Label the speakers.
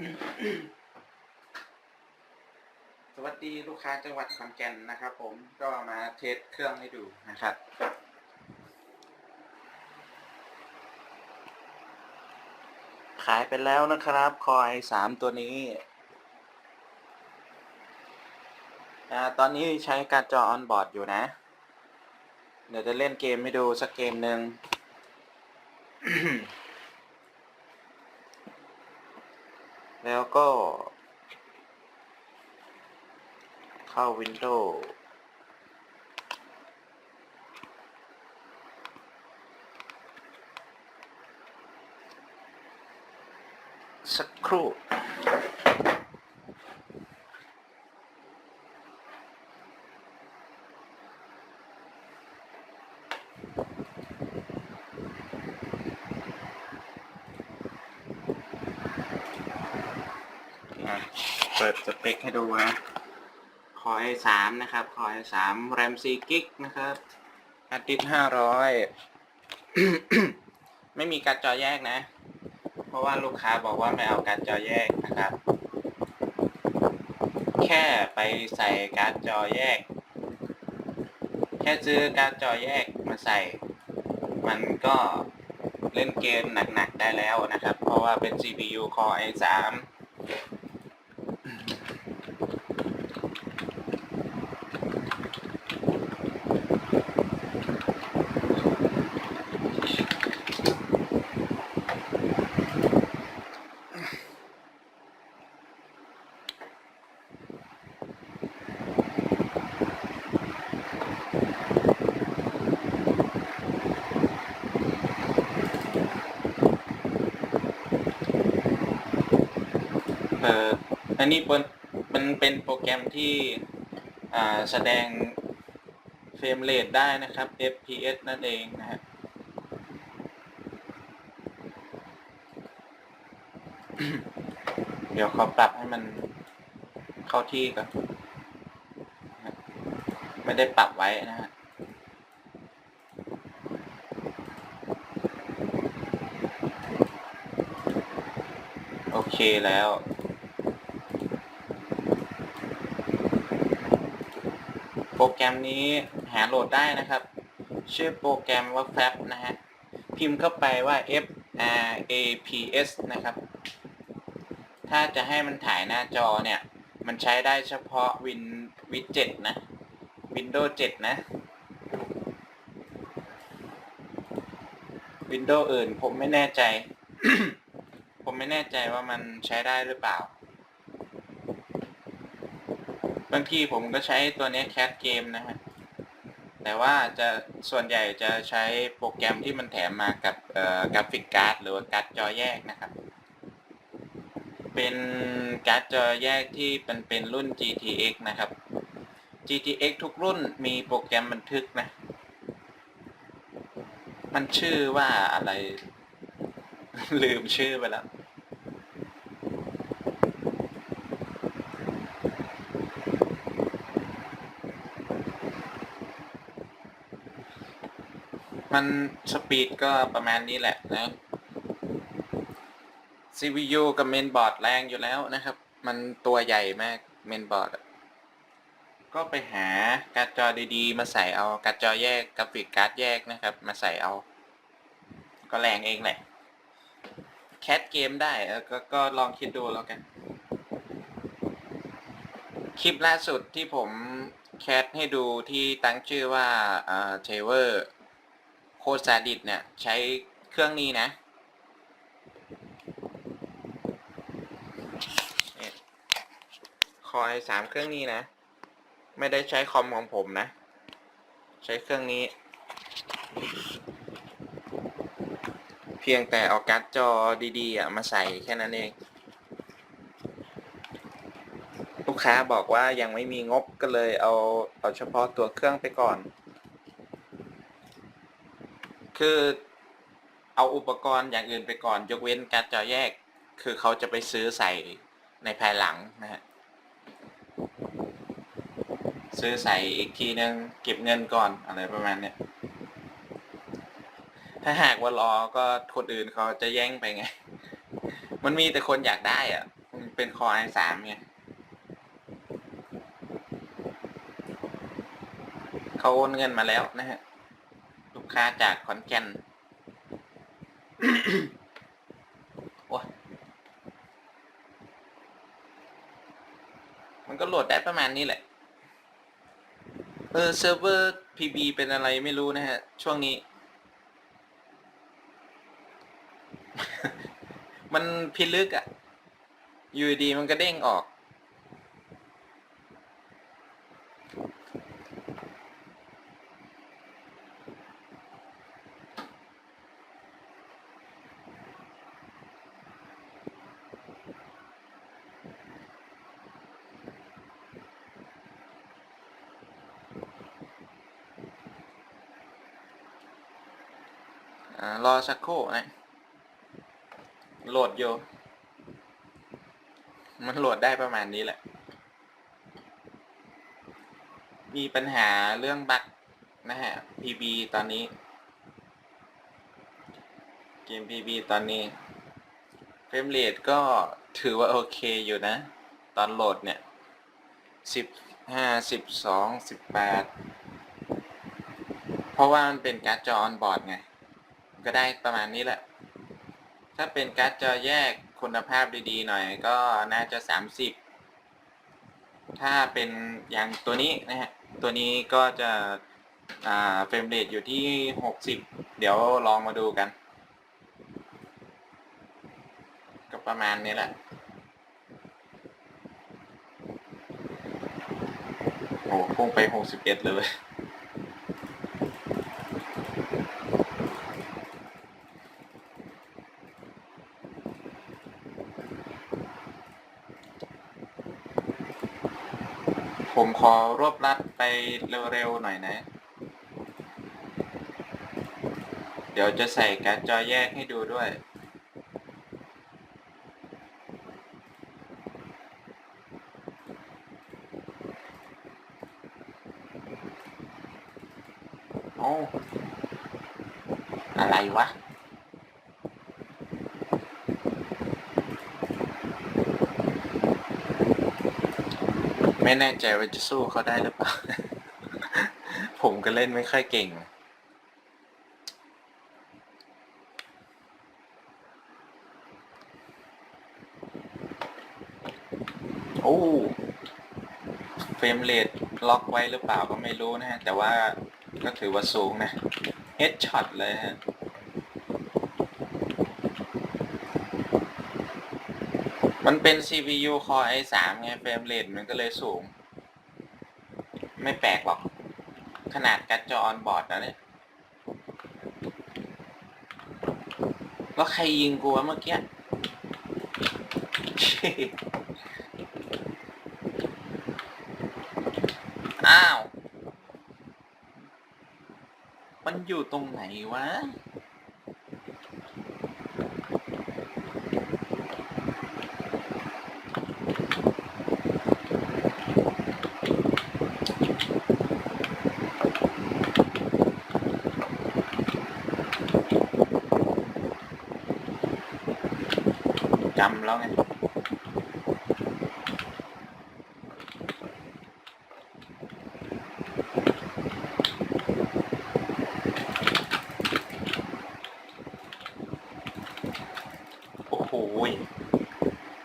Speaker 1: สวัสดีลูกค้าจังหวัดขอนแก่นนะครับผมก็มาเทสเครื่องให้ดูนะครับ ขายไปแล้วนะครับคอยสามตัวนี้อตอนนี้ใช้การจอออนบอร์ดอยู่นะ เดี๋ยวจะเล่นเกมให้ดูสักเกมหนึ่ง แล้วก็ เข้า Windows สักครู่ อะ เปิดสเปคให้ดูนะคอยสามนะครับ คอยสามแรมสี่กิกนะครับฮาร์ดดิสห้าร้อยไม่มีการ์ดจอแยกนะ เพราะว่าลูกค้าบอกว่าไม่เอาการ์ดจอแยกนะครับ แค่ไปใส่การ์ดจอแยก แค่ซื้อการ์ดจอแยกมาใส่ มันก็เล่นเกมหนักๆได้แล้วนะครับ เพราะว่าเป็น CPU Core i3 อออันนี้เป็นมันเป็นโปรแกรมที่อ่าแสดงเฟรมเรทได้นะครับ FPS นั่นเองนะฮะเดี๋ยวขอปรับให้มันเข้าที่ก่อนไม่ได้ปรับไว้นะฮะโอเคแล้ว โป รแกรมนี้หาโหลดได้นะครับ ชื่อโปรแกรมว่า Fab นะฮะ พิมพ์เข้าไปว่า F R A P S นะครับ ถ้าจะให้มันถ่ายหน้าจอเนี่ย มันใช้ได้เฉพาะ Win Win 7นะ Windows 7 นะ Windows อื่นผมไม่แน่ใจ ผมไม่แน่ใจว่ามันใช้ได้หรือเปล่า บางทีผมก็ใช้ตัวนี้แคสเกมนะฮะ แต่ว่าจะส่วนใหญ่จะใช้โปรแกรมที่มันแถมมากับกราฟิกการ์ดหรือการ์ดจอแยกนะครับ เป็นการ์ดจอแยกที่เป็นเป็นรุ่น GTX นะครับ GTX ทุกรุ่นมีโปรแกรมบันทึกนะ มันชื่อว่าอะไร ลืมชื่อไปแล้ว มันสปีดก็ประมาณนี้แหละนะ CPU กับเมนบอร์ดแรงอยู่แล้วนะครับ มันตัวใหญ่มากเมนบอร์ดก็ไปหาการ์ดจอดีๆ มาใส่เอาการ์ดจอแยกกราฟิกการ์ดแยกนะครับ มาใส่เอา ก็แรงเองแหละ แคสเกมได้ก็ก็ลองคิดดูแล้วกัน คลิปล่าสุดที่ผมแคสให้ดูที่ตั้งชื่อว่าเออเทเวอร์ โคซาดิดเนี่ยใช้เครื่องนี้นะ คอยสามเครื่องนี้นะ ไม่ได้ใช้คอมของผมนะ ใช้เครื่องนี้ เพียงแต่เอาการ์ดจอดีๆอะมาใส่แค่นั้นเอง ลูกค้าบอกว่ายังไม่มีงบก็เลยเอาเอาเฉพาะตัวเครื่องไปก่อน คือเอาอุปกรณ์อย่างอื่นไปก่อน ยกเว้นการ์ดจอแยก คือเขาจะไปซื้อใส่ในภายหลังนะฮะซื้อใส่อีกทีนึงเก็บเงินก่อนอะไรประมาณเนี้ยถ้าหากว่ารอก็คนอื่นเขาจะแย่งไปไง มันมีแต่คนอยากได้อะ เป็นคอ i3 ไงเขาโอนเงินมาแล้วนะฮะ ค้าจากขอนแก่นโอ้มันก็โหลดได้ประมาณนี้แหละ เออเซิร์ฟเวอร์ PB เป็นอะไรไม่รู้นะฮะ ช่วงนี้ มันพิลึกอะ่ะอยู่ดีมันก็เด้งออก รอสักครู่นะ โหลดอยู่ มันโหลดได้ประมาณนี้แหละ มีปัญหาเรื่องบั๊กนะฮะ PB ตอนนี้ เกม PB ตอนนี้เฟรมเรทก็ถือว่าโอเคอยู่นะ ตอนโหลดเนี่ยสิบห้าสิบสองสิบแปดเพราะว่ามันเป็นการ์ดจอออนบอร์ดไง ก็ได้ประมาณนี้แหละ ถ้าเป็นการ์ดจอแยกคุณภาพดีๆหน่อยก็น่าจะ 30 ถ้าเป็นอย่างตัวนี้นะฮะ ตัวนี้ก็จะเฟรมเรทอยู่ที่ 60 เดี๋ยวลองมาดูกัน ก็ประมาณนี้แหละโอ้พุ่งไป 61 เลย ผมขอรวบรัดไปเร็วๆหน่อยนะ เดี๋ยวจะใส่การ์ดจอแยกให้ดูด้วย โอ้ อะไรวะ ไม่แน่ใจว่าจะสู้เขาได้หรือเปล่า ผมก็เล่นไม่ค่อยเก่ง โอ้เฟรมเรทล็อกไว้หรือเปล่าก็ไม่รู้นะฮะ แต่ว่าก็ถือว่าสูงนะ เฮดช็อตเลยฮะ มันเป็น CPU Core i3 ไงเฟรมเรทมันก็เลยสูง ไม่แปลกหรอก ขนาดการ์ดจอออนบอร์ดนะเนี่ยแล้วใครยิงกูวะเมื่อกี้ อ้าว มันอยู่ตรงไหนวะ จำแล้วไง